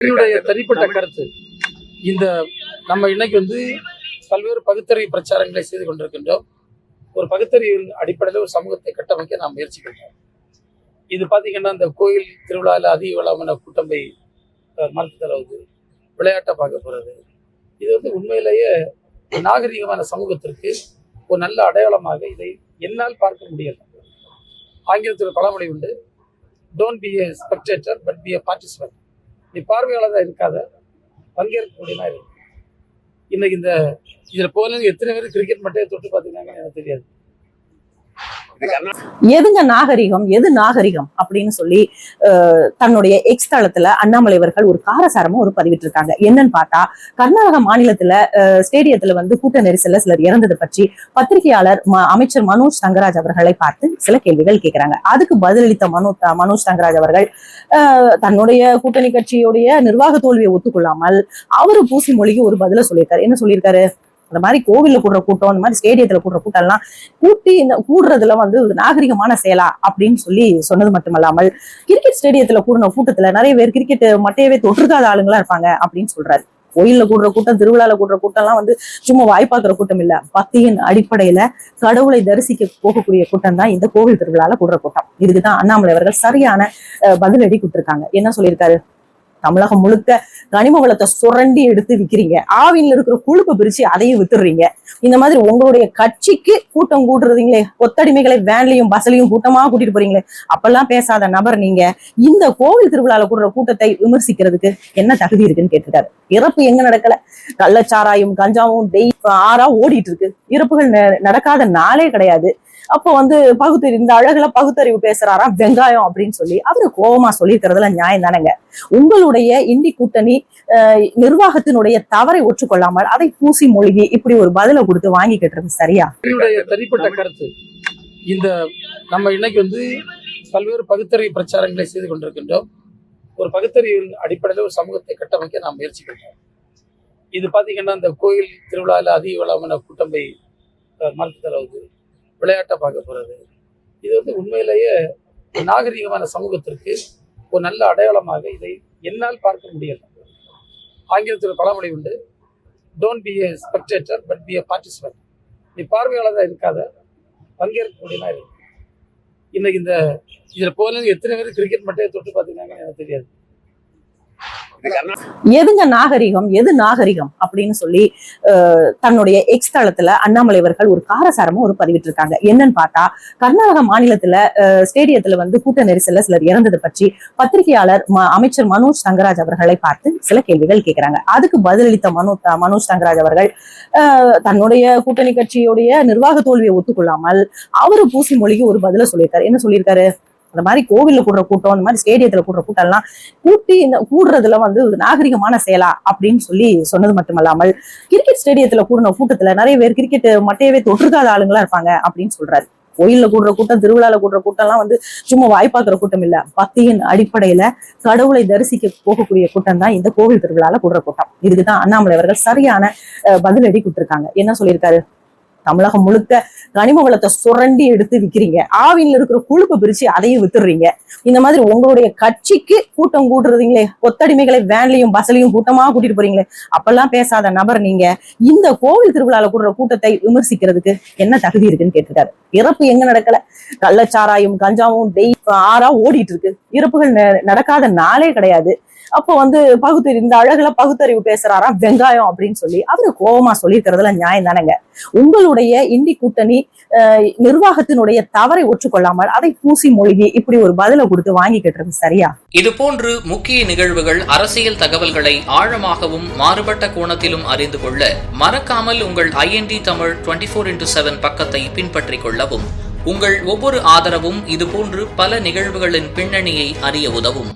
என்னுடைய தனிப்பட்ட கருத்து. இந்த நம்ம இன்னைக்கு வந்து பல்வேறு பகுத்தறிவு பிரச்சாரங்களை செய்து கொண்டிருக்கின்றோம். ஒரு பகுத்தறிவின் அடிப்படையில் ஒரு சமூகத்தை கட்டமைக்க நாம் முயற்சிக்கின்றோம். இது பார்த்தீங்கன்னா இந்த கோயில் திருவிழாவில் அதிக விழாமான கூட்டம் போய் அஹ், தளவுது விளையாட்டை பார்க்க போகிறது இது வந்து உண்மையிலேயே நாகரிகமான சமூகத்திற்கு ஒரு நல்ல அடையாளமாக இதை என்னால் பார்க்க முடியல. ஆங்கிலத்தில் பழமொழி உண்டு don't be a spectator but be a participant நீ பார்வையாளராக இருக்காத. பங்கேற்கக்கூடியனா இருக்கு இன்னைக்கு இந்த இதில் போகலன்னு எத்தனை பேர் கிரிக்கெட் மட்டும் தொட்டு பார்த்துருக்காங்கன்னு எனக்கு தெரியாது. எதுங்க நாகரிகம்? எது நாகரிகம்? அப்படின்னு சொல்லி அஹ், தன்னுடைய எக்ஸ் தளத்துல அண்ணாமலை அவர்கள் ஒரு காரசாரமா ஒரு பதிவிட்டிருக்காங்க. என்னன்னு பார்த்தா கர்நாடக மாநிலத்துல ஸ்டேடியத்துல வந்து கூட்ட நெரிசல்ல சிலர் இறந்தது பற்றி பத்திரிகையாளர் ம- அமைச்சர் மனோஜ் தங்கராஜ் அவர்களை பார்த்து சில கேள்விகள் கேட்கிறாங்க அதுக்கு பதிலளித்த மனோ மனோஜ் தங்கராஜ் அவர்கள் தன்னுடைய கூட்டணி கட்சியுடைய நிர்வாக தோல்வியை ஒத்துக்கொள்ளாமல் அவரு பூசி மொழிக்கு ஒரு பதில சொல்லியிருக்காரு. என்ன சொல்லியிருக்காரு? அந்த மாதிரி கோவில்ல கூடுற கூட்டம் அந்த மாதிரி ஸ்டேடியத்துல கூடுற கூட்டம் எல்லாம் கூட்டி இந்த கூடுறதுல வந்து ஒரு நாகரிகமான செயலா அப்படின்னு சொல்லி சொன்னது மட்டுமல்லாமல் கிரிக்கெட் ஸ்டேடியத்துல கூடின கூட்டத்துல நிறைய பேர் கிரிக்கெட் மட்டையவே தொற்றுக்காத ஆளுங்களா இருப்பாங்க அப்படின்னு சொல்றாரு. கோயில்ல கூடுற கூட்டம் திருவிழால கூடுற கூட்டம் எல்லாம் வந்து சும்மா வாய்ப்பாக்குற கூட்டம் இல்ல. பக்தியின் அடிப்படையில கடவுளை தரிசிக்க போகக்கூடிய கூட்டம் தான் இந்த கோவில் திருவிழால கூடுற கூட்டம். இதுக்குதான் அண்ணாமலை அவர்கள் சரியான பதிலடி கொடுத்திருக்காங்க. என்ன சொல்லியிருக்காரு? தமிழகம் முழுக்க கனிம வளத்தை சுரண்டி எடுத்து விக்கிறீங்க. ஆவின்ல இருக்கிற கொழுப்பை பிரிச்சு அதையும் வித்துடுறீங்க. இந்த மாதிரி உங்களுடைய கட்சிக்கு கூட்டம் கூட்டுறதுங்களே கொத்தடிமைகளை வேன்லயும் பஸ்லயும் கூட்டமா கூட்டிட்டு போறீங்களே. அப்பெல்லாம் பேசாத நபர் நீங்க. இந்த கோவில் திருவிழால கூடுற கூட்டத்தை விமர்சிக்கிறதுக்கு என்ன தகுதி இருக்குன்னு கேட்டிருக்காரு. இறப்பு எங்க நடக்கல? கள்ளச்சாராயும் கஞ்சாவும் டெய் ஆறா ஓடிட்டு இருக்கு இறப்புகள் ந- நடக்காத நாளே கிடையாது. அப்போ வந்து பகுத்தறிவு இந்த அழகுல பகுத்தறிவு பேசுறாரா வெங்காயம் அப்படின்னு சொல்லி அவரு கோபமா சொல்லியிருக்கிறதுல நியாயம் தானேங்க. உங்களுடைய இந்தி கூட்டணி நிர்வாகத்தினுடைய தவறை ஒற்றுக்கொள்ளாமல் அதை பூசி மொழிகி இப்படி ஒரு பதிலை கொடுத்து வாங்கிக்கிட்டு சரியா? தனிப்பட்ட கருத்து இந்த நம்ம இன்னைக்கு வந்து பல்வேறு பகுத்தறிவு பிரச்சாரங்களை செய்து கொண்டிருக்கின்றோம். ஒரு பகுத்தறிவின் அடிப்படையில் ஒரு சமூகத்தை கட்டமைக்க நாம் முயற்சிக்கின்றோம் இது பார்த்தீங்கன்னா இந்த கோயில் திருவிழாவில் அதிக விழாமான கூட்டம் போய் மரத்து தளவுது விளையாட்டை பார்க்க போகிறது இது வந்து உண்மையிலேயே நாகரிகமான சமூகத்திற்கு ஒரு நல்ல அடையாளமாக இதை என்னால் பார்க்க முடியல. ஆங்கிலத்தில் பழமொழி உண்டு. Don't be a spectator but be a participant நீ பார்வையாளராக இருக்காத பங்கேற்கக்கூடியனா இருக்கு இன்னைக்கு இந்த இதில் போல எத்தனை பேர் கிரிக்கெட் மட்டும் தொட்டு பார்த்துருக்காங்கன்னு எனக்கு தெரியாது. எதுங்க நாகரிகம்? எது நாகரிகம்? அப்படின்னு சொல்லி அஹ், தன்னுடைய எக்ஸ் தளத்துல அண்ணாமலை அவர்கள் ஒரு காரசாரமா ஒரு பதிவிட்டிருக்காங்க. என்னன்னு பார்த்தா கர்நாடக மாநிலத்துல ஸ்டேடியத்துல வந்து கூட்ட நெரிசல்ல சிலர் இறந்தது பற்றி பத்திரிகையாளர் ம- அமைச்சர் மனோஜ் தங்கராஜ் அவர்களை பார்த்து சில கேள்விகள் கேட்கிறாங்க அதுக்கு பதிலளித்த மனோ மனோஜ் தங்கராஜ் அவர்கள் தன்னுடைய கூட்டணி கட்சியுடைய நிர்வாக தோல்வியை ஒத்துக்கொள்ளாமல் அவரு பூசி மொழிக்கு ஒரு பதில சொல்லியிருக்காரு. என்ன சொல்லியிருக்காரு? அந்த மாதிரி கோவில்ல கூடுற கூட்டம் அந்த மாதிரி ஸ்டேடியத்துல கூடுற கூட்டம் எல்லாம் கூட்டி இந்த கூடுறதுல வந்து நாகரிகமான செயலா அப்படின்னு சொல்லி சொன்னது மட்டுமல்லாமல் கிரிக்கெட் ஸ்டேடியத்துல கூடின கூட்டத்துல நிறைய பேர் கிரிக்கெட் மட்டையவே தொற்றுக்காத ஆளுங்களா இருப்பாங்க அப்படின்னு சொல்றாரு. கோயில்ல கூடுற கூட்டம் திருவிழால கூடுற கூட்டம் எல்லாம் வந்து சும்மா வாய்ப்பாக்குற கூட்டம் இல்ல. பக்தியின் அடிப்படையில கடவுளை தரிசிக்க போகக்கூடிய கூட்டம் தான் இந்த கோவில் திருவிழால கூடுற கூட்டம். இதுக்குதான் அண்ணாமலை அவர்கள் சரியான பதிலடி கொடுத்திருக்காங்க. என்ன சொல்லியிருக்காரு? தமிழகம் முழுக்க கனிம வளத்தை சுரண்டி எடுத்து விக்கிறீங்க. ஆவியில் இருக்கிற கொழுப்பை பிரிச்சு அதையும் வித்துடுறீங்க. இந்த மாதிரி உங்களுடைய கட்சிக்கு கூட்டம் கூட்டுறதுங்களே கொத்தடிமைகளை வேன்லயும் பஸ்லயும் கூட்டமா கூட்டிட்டு போறீங்களே அப்பெல்லாம் பேசாத நபர் நீங்க. இந்த கோவில் திருவிழால கூடுற கூட்டத்தை விமர்சிக்கிறதுக்கு என்ன தகுதி இருக்குன்னு கேட்டிருக்காரு. இறப்பு எங்க நடக்கல? கள்ளச்சாராயும் கஞ்சாவும் டெய் ஆறா ஓடிட்டு இருக்கு. இறப்புகள் ந- நடக்காத நாளே கிடையாது. அப்போ வந்து பகுத்தறிவு இந்த அழகுல பகுத்தறிவு பேசுறாராம் வெங்காயம் அப்படின்னு சொல்லி அவரு கோபமா சொல்லியிருக்கிறதுல நியாயம் தானேங்க. உங்களுடைய இந்தி கூட்டணி நிர்வாகத்தினுடைய தவறை ஒற்றுக்கொள்ளாமல் அதை பூசி மொழிகி இப்படி ஒரு பதிலை கொடுத்து வாங்கிக்கிட்டு சரியா? இது போன்று முக்கிய நிகழ்வுகள் அரசியல் தகவல்களை ஆழமாகவும் மாறுபட்ட கோணத்திலும் அறிந்து கொள்ள மறக்காமல் உங்கள் IND Tamil twenty four into seven பக்கத்தை பின்பற்றிக் கொள்ளவும். உங்கள் ஒவ்வொரு ஆதரவும் இதுபோன்று பல நிகழ்வுகளின் பின்னணியை அறிய உதவும்.